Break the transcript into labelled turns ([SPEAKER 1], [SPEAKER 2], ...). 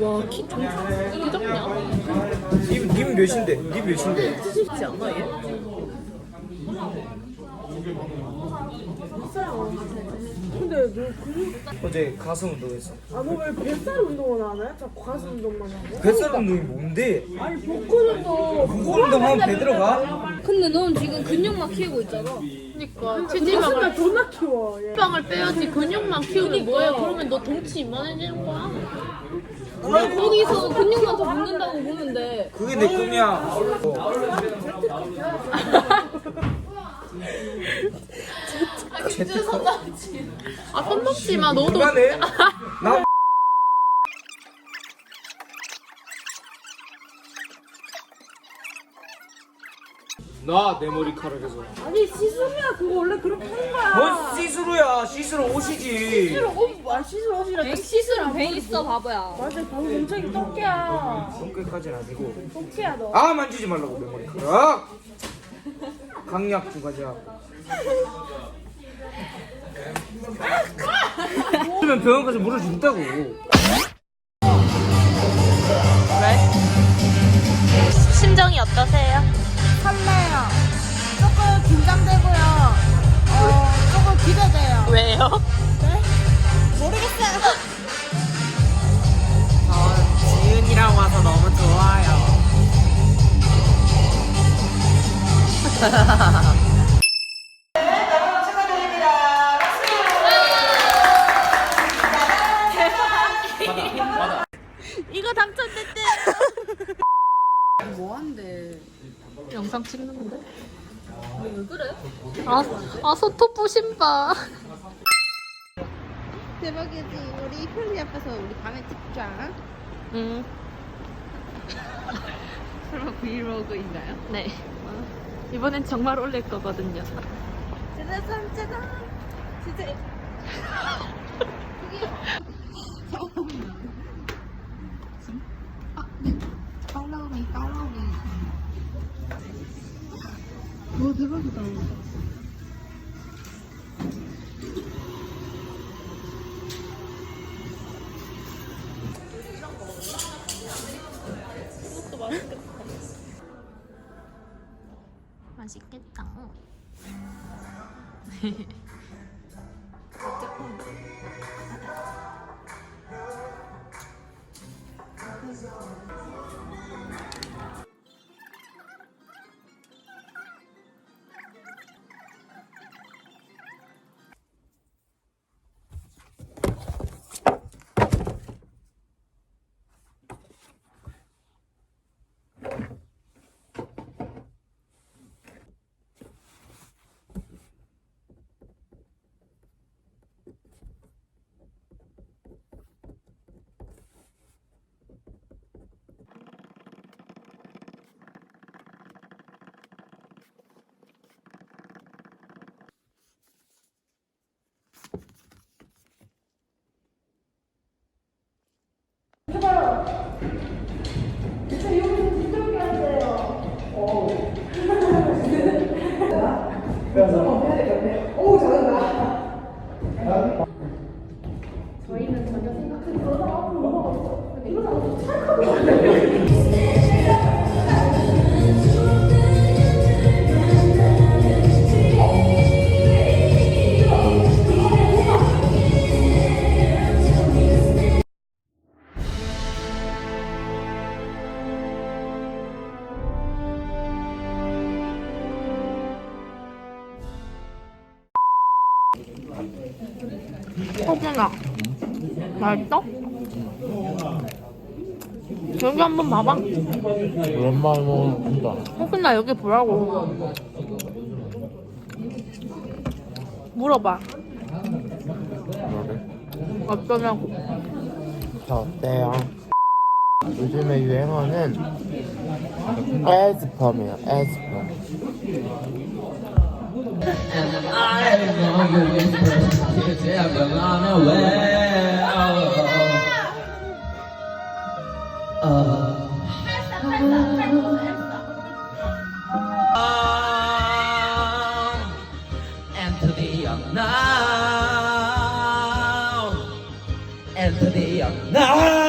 [SPEAKER 1] 와 키 정말 이게 적냐?
[SPEAKER 2] 님, 님 몇인데? 님 몇인데?
[SPEAKER 3] 찢지 않아 얘? 근데 너 근육
[SPEAKER 2] 어제 가슴 운동했어.
[SPEAKER 3] 아 너왜 뱃살 운동을 안 해? 자꾸 가슴 운동만 하고? 뱃살
[SPEAKER 2] 운동이 뭔데?
[SPEAKER 3] 아니 복근 운동 복근 운동하면 배 들어가?
[SPEAKER 4] 근데 넌 지금 근육만 키우고 있잖아. 그니까
[SPEAKER 1] 가슴을 체지방을
[SPEAKER 3] 존나 키워 얘.
[SPEAKER 1] 체지방을 빼야지 근육만 키우면
[SPEAKER 3] 뭐해? 그러면
[SPEAKER 5] 너 덩치
[SPEAKER 1] 이만해지는
[SPEAKER 5] 거야.
[SPEAKER 2] 아니,
[SPEAKER 4] 거기서 근육만 더 붙는다고 보면 돼.
[SPEAKER 2] 그게 내 꿈이야. 어.
[SPEAKER 1] 아손 넘지 마 너도. 그만해.
[SPEAKER 2] 나 나 내 머리카락에서.
[SPEAKER 3] 아니 시술이야. 그거 원래 그렇게 하는 거야. 뭔
[SPEAKER 2] 시스루야? 시스루 옷이지. 시술
[SPEAKER 3] 옷, 아 시술 옷이라 백 시술은 배 있어,
[SPEAKER 4] 바보야.
[SPEAKER 3] 맞아 방금 굉장히 똥개야.
[SPEAKER 2] 똥개까지는 아니고.
[SPEAKER 3] 똥개야 너.
[SPEAKER 2] 아 만지지 말라고 내 머리카락. 강약 두 가지야 그러면 병원 가서 물을 준다고.
[SPEAKER 6] 심정이 어떠세요?
[SPEAKER 7] 설레요 조금 긴장되고요 어 조금 기대돼요
[SPEAKER 6] 왜요?
[SPEAKER 7] 네? 모르겠어요
[SPEAKER 8] 지은이랑 와서 너무 좋아요.
[SPEAKER 5] 이거 당첨됐대.
[SPEAKER 7] 뭐한데?
[SPEAKER 9] 영상 찍는데? 왜 그래? 아, 아 소토부 신바.
[SPEAKER 7] 대박이지. 우리 효리 앞에서 우리 밤에 찍자.
[SPEAKER 9] 응.
[SPEAKER 7] 설마 브이로그인가요?
[SPEAKER 9] 네. 이번엔 정말 올릴 거거든요.
[SPEAKER 7] 짜잔 짜잔. 진짜. 아, 네. 팔로우미 팔로우미. 와 대박이다.
[SPEAKER 9] 맛있겠다. 어, 해야 되겠네. 오, 잘한다. 저희는 전혀 생각하지 않아요. 이거 나 찰칵.
[SPEAKER 1] 호준아. 맛있어? 여기 한번 봐봐. 오랜만에
[SPEAKER 10] 먹는다.
[SPEAKER 1] 호준아 여기 보라고. 물어봐. 어떠냐고.
[SPEAKER 10] 자, 어때요? 요즘에 유행어는 에스펌이에요, 에스펌. And
[SPEAKER 11] I know you whisper, it's ever gone away. Oh. Oh. oh. And the now. And to the young now.